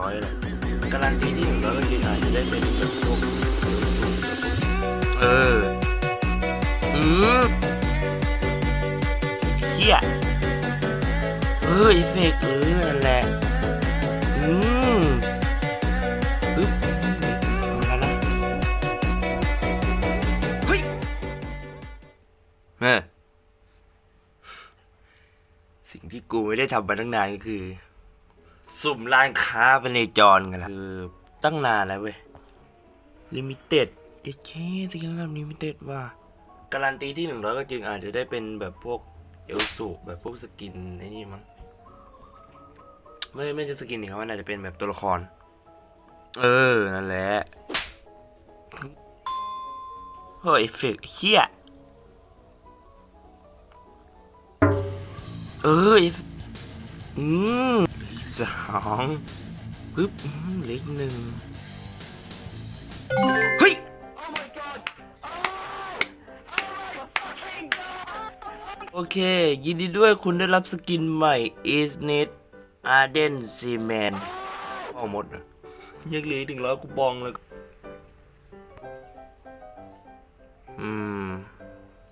ร้อยแหละการันตีที่หนึ่งร้อยก็จริงอาจจะได้เป็นแบบพวกเอออืมเฮียเออเอฟเฟกต์เออนั่นแหละอืมปึ๊บเอาละนะเฮ้ยเออสิ่งที่กูไม่ได้ทำมาตั้งนานก็คือ สุ่มร้านค้าไปในจรกันละคือตั้งนานแล้วเว้ยลิมิเต็ดเอเคสกินระดับลิมิเต็ดว่าการันตีที่หนึ่งร้อยก็จริงอาจจะได้เป็นแบบพวกเอลสูแบบพวกสกินไอ้นี่มั้งไม่ไม่ใช่สกินนี่ครับมันอาจจะเป็นแบบตัวละคร เออ นั่นแหละเฮ้ยเอฟเฟกต์เฮียเออเอฟอืมเหลือ สองปึ๊บอืมเหล็กหนึ่งเฮ้ยโอเค ยินดีด้วยคุณได้รับสกินใหม่ is net arden seaman เอาหมดนะยังเหลืออีกถึงร้อยคูปองเลยอืม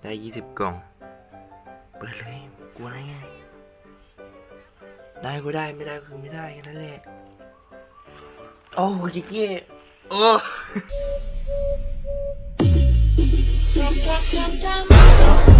ได้ยี่สิบกล่อง เปิดเลย กลัวอะไรไง ได้ก็ได้ไม่ได้ก็คือไม่ได้แค่นั้นแหละ โอ้ยเจ๊โอ้ Dum dum dum dum